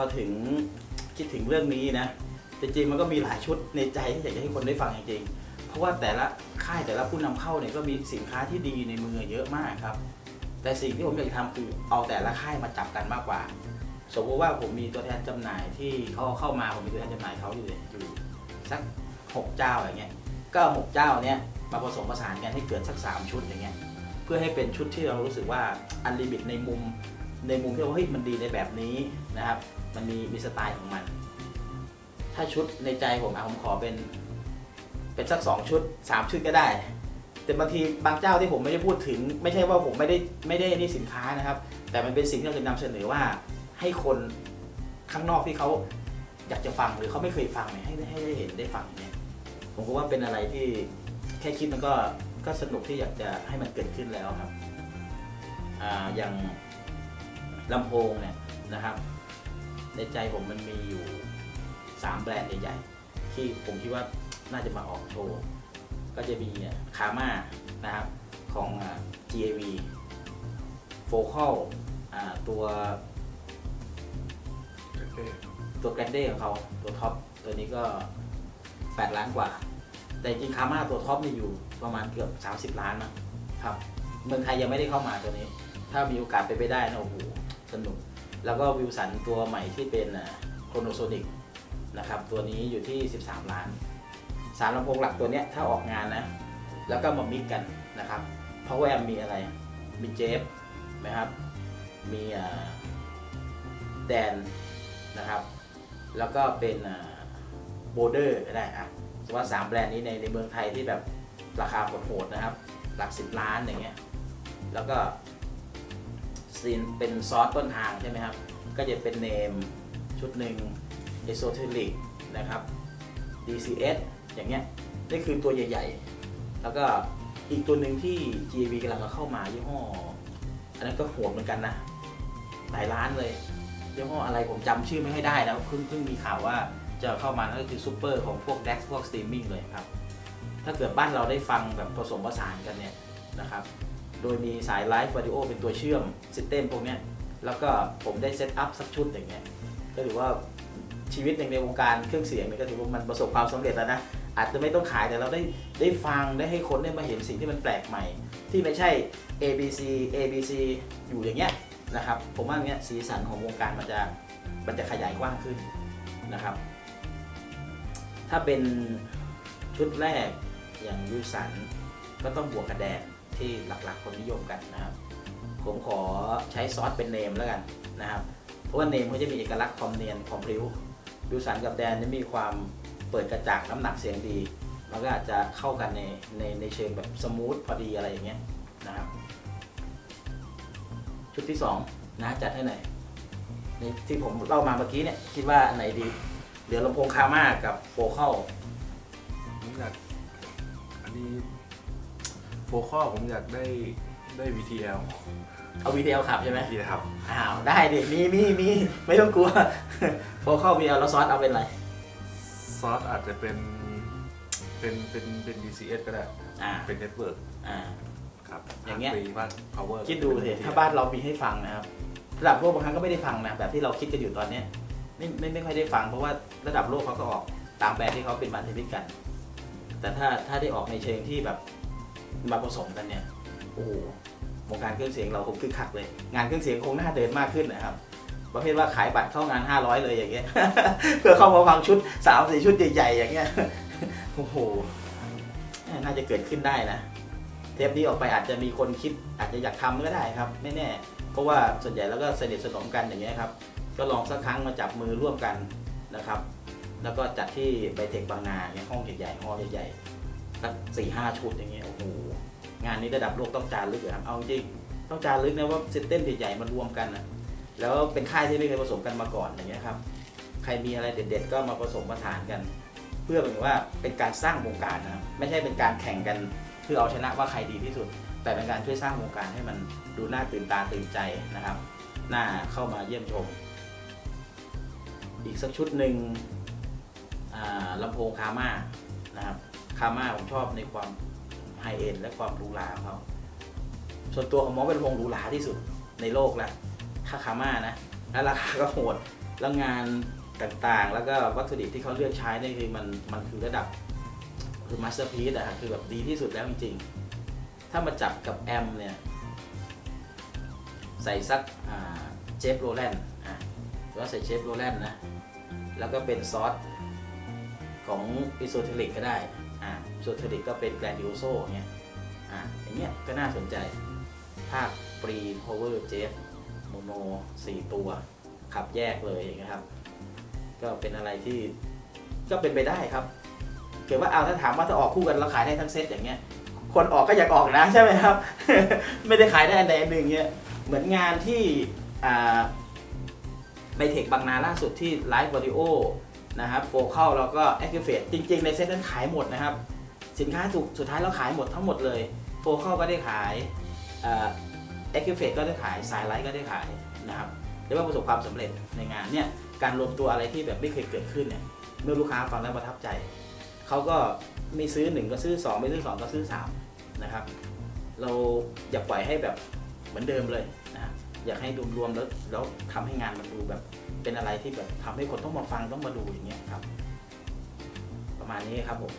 อถึงคิดถึงเรื่องนี้นะ จริงๆมันก็มีหลายชุดในใจที่อยากจะให้คนได้ฟังจริงๆ เพราะว่าแต่ละค่ายแต่ละผู้นำเข้าเนี่ยก็มีสินค้าที่ดีในมือเยอะมากครับ แต่สิ่งที่ผมอยากจะทำคือเอาแต่ละค่ายมาจับกันมากกว่า สมมติว่าผมมีตัวแทนจำหน่ายที่เขาเข้ามาผมมีตัวแทนจำหน่ายเขาอยู่อยู่สักหกเจ้าอย่างเงี้ยก็หกเจ้าเนี้ยมาผสมผสานกันให้เกิดสักสามชุดอย่างเงี้ยเพื่อให้เป็นชุดที่เรารู้สึกว่าอันลิมิตในมุม ในมุมที่ว่าเฮ้ยมันดีในแบบนี้นะครับ มันมีมีสไตล์ของมัน ถ้าชุดในใจผมอะผมขอเป็น เป็นสักสองชุดสามชุดก็ได้ แต่บางทีบางเจ้าที่ผมไม่ได้พูดถึง ไม่ใช่ว่าผมไม่ได้ไม่ได้นี่สินค้านะครับ แต่มันเป็นสิ่งที่เราจะนำเสนอว่าให้คนข้างนอกที่เขาอยากจะฟังหรือเขาไม่เคยฟังเนี่ยให้ให้ได้เห็นได้ฟังเนี่ยผมก็ว่าเป็นอะไรที่แค่คิดมันก็ก็สนุกที่อยากจะให้มันเกิดขึ้นแล้วครับ อ่าอย่าง ลำโพงเนี่ยนะครับ ในใจผมมันมีอยู่สามแบรนด์ใหญ่ๆที่ผมคิดว่าน่าจะมาออกโชว์ ก็จะมีคาม่านะครับของอ่า GAV โฟคัลตัวตัวแกรนเด้ของเขาตัวท็อปตัวนี้ก็ 8 ล้านกว่า แต่จริงคาม่าตัวท็อปนี่อยู่ประมาณเกือบ 30 ล้านนะครับ เมืองไทยยังไม่ได้เข้ามาตัวนี้ ถ้ามีโอกาสไปนไปได้นะโอ้โห สนุก แล้วก็วิวสันตัวใหม่ที่เป็นโครโนโซนิกนะครับตัวนี้อยู่ที่ 13 ล้านสารลำโพงหลักตัวเนี้ยถ้าออกงานนะ แล้วก็มามิกกันนะครับ power amp มีอะไรมีเจฟนะครับมีแดนนะครับ แล้วก็เป็นโบเดอร์ก็ได้อะสมมติว่าสามแบรนด์นี้ในในเมืองไทยที่แบบราคาโหดๆนะครับ หลักสิบล้านอย่างเงี้ยแล้วก็ ซีนเป็นซอสต้นทางใช่ไหมครับ ก็จะเป็นเนมชุดหนึ่งเอโซเทริกนะครับ DCS อย่างเงี้ยนี่คือตัวใหญ่ ๆ แล้วก็อีกตัวหนึ่งที่ GAV กำลังจะเข้ามายี่ห้อ อันนั้นก็โหดเหมือนกันนะ หลายล้านเลยยี่ห้ออะไรผมจำชื่อไม่ค่อยได้แล้วเพิ่งเพิ่งมีข่าวว่าจะเข้ามานั่นก็คือซูเปอร์ของพวก DEX พวกสตรีมมิ่งเลยครับ ถ้าเกิดบ้านเราได้ฟังแบบผสมผสานกันเนี่ยนะครับ โดยมีสายไลฟ์วิดีโอเป็นตัวเชื่อมซิสเต็มพวกเนี้ยแล้วก็ผมได้เซตอัพสักชุดอย่างเงี้ยก็ถือว่าชีวิตในวงการเครื่องเสียงนี่ก็ถือว่ามันประสบความสำเร็จแล้วนะอาจจะไม่ต้องขายแต่เราได้ได้ฟังได้ให้คนได้มาเห็นสิ่งที่มันแปลกใหม่ ที่ไม่ใช่ A B C A B C อยู่อย่างเงี้ยนะครับผมว่าอย่างเงี้ยสีสันของวงการมันจะมันจะขยายกว้างขึ้นนะครับ ถ้าเป็นชุดแรกอย่างวิวสันก็ต้องบวกกระแดน ที่หลักๆคนนิยมกันนะครับ ผมขอใช้ซอสเป็นเนมแล้วกันนะครับ เพราะว่าเนมเขาจะมีเอกลักษณ์ความเนียนความพริ้ววิวสันกับแดนจะมีความเปิดกระจ่างน้ำหนักเสียงดี มันก็อาจจะเข้ากันในในในเชิงแบบสมูทพอดีอะไรอย่างเงี้ยนะครับ ชุดที่สองนะจัดให้หน่อยนี่ที่ผมเล่ามาเมื่อกี้เนี่ยคิดว่าอันไหนดี เหลือลำโพงคาม่ากับโฟเข้าผมอยากอันนี้ โฟคอผมอยากได้ได้ VTL เอาวีดีโอขับใช่ไหมที่ครับอ้าว ได้ดิ มีมีมีไม่ต้องกลัวโฟเข้าวีเอาแล้วซอสเอาเป็นอะไร ซอสอาจจะเป็นเป็นเป็นเป็น DCS ก็ได้ อ่า เป็นเน็ตเวิร์กอ่า ครับอย่างเงี้ยฟรีบ้าน power คิดดูสิถ้าบ้านเรามีให้ฟังนะครับ ระดับโลกบางครั้งก็ไม่ได้ฟังนะแบบที่เราคิดกันอยู่ตอนเนี้ยไม่ไม่ไม่ค่อยได้ฟังเพราะว่าระดับโลกเขาก็ออกตามแบรนด์ที่เขาเป็นบันทึกกัน แต่ถ้าถ้าได้ออกในเชิงที่แบบ มาผสมกันเนี่ยโอ้โหวงการเครื่องเสียงเราคงคึกคักเลย งานเครื่องเสียงคงน่าเดินมากขึ้นนะครับประเภทว่าขายบัตรเข้างาน 500 เลยอย่างเงี้ย เพื่อเข้ามาฟังชุด3ามสี่ชุดใหญ่ ๆ อย่างเงี้ยโอ้โหน่าจะเกิดขึ้นได้นะ เทปนี้ออกไปอาจจะมีคนคิดอาจจะอยากทำก็ได้ครับ ไม่แน่ เพราะว่าส่วนใหญ่แล้วก็สนิทสนมกันอย่างเงี้ยครับ ก็ลองสักครั้งมาจับมือร่วมกันนะครับ แล้วก็จัดที่ไบเทคบางนาเนี่ยห้องใหญ่ๆห้องใหญ่ๆ สักสี่ห้าชุดอย่างเงี้ยโอ้โหงานนี้ระดับโลกต้องจารึกอะครับเอาจริงต้องจารึกนะว่าเซิสเต็มใหญ่ๆมารวมกันอะแล้วเป็นค่ายที่ไม่เคยผสมกันมาก่อนอย่างเงี้ยครับใครมีอะไรเด็ดๆ ก็มาผสมมาทานกัน เพื่อเหมือนว่าเป็นการสร้างวงการนะครับไม่ใช่เป็นการแข่งกันเพื่อเอาชนะว่าใครดีที่สุด แต่เป็นการช่วยสร้างวงการให้มันดูน่าตื่นตาตื่นใจนะครับน่าเข้ามาเยี่ยมชม อีกสักชุดหนึ่งลำโพงคาม่านะครับ คาม่าผมชอบในความไฮเอ็นและความหรูหราของเขาส่วนตัวผมมองเป็นลำโพงหรูหราที่สุดในโลกแล้วถ้าคาม่านะและราคาก็โหดแล้วงานต่างๆ แล้วก็วัตถุดิบที่เขาเลือกใช้นี่คือมันมันคือระดับคือมาสเตอร์พีซอะคือแบบดีที่สุดแล้วจริงๆ ถ้ามาจับกับแอมเนี่ย ใส่สักเจฟโรแลนด์อะหรือว่าใส่เชฟโรแลนด์นะ แล้วก็เป็นซอสของอิโซเทริกก็ได้ อ่าอิโซเทริกก็เป็นแกรนดิโอโซเงี้ยอ่าอย่างเงี้ยก็น่าสนใจ ภาคปรีพาวเวอร์เจฟโมโนสี่ตัว ขับแยกเลยอย่างเงี้ยครับ ก็เป็นอะไรที่ก็เป็นไปได้ครับ เกิดว่าเอาถ้าถามว่าถ้าออกคู่กันเราขายได้ทั้งเซตอย่างเงี้ย คนออกก็อยากออกนะใช่ไหมครับ ไม่ได้ขายได้อันใดอันหนึ่งเงี้ย เหมือนงานที่อ่าในเทคบางนาล่าสุดที่ไลฟ์วิดีโอนะครับโฟกัลแล้วก็แอคทีเฟตจริง ๆ ในเซตนั้นขายหมดนะครับ สินค้าถูกสุดท้ายเราขายหมดทั้งหมดเลยโฟกัลก็ได้ขายเอ็กซ์เฟก็ได้ขายสายไลท์ก็ได้ขายนะครับเรียกว่าประสบความสำเร็จในงานเนี่ยการรวมตัวอะไรที่แบบไม่เคยเกิดขึ้นเนี่ยเมื่อลูกค้าฟังแล้วประทับใจเขาก็ไม่ซื้อหนึ่งก็ซื้อสองไม่ซื้อสองก็ซื้อสามนะครับเราอย่าปล่อยให้แบบเหมือนเดิมเลยนะอยากให้รวมๆแล้วแล้วทำให้งานมันดูแบบเป็นอะไรที่แบบทำให้คนต้องมาฟังต้องมาดูอย่างเงี้ยครับ ประมาณนี้ครับผม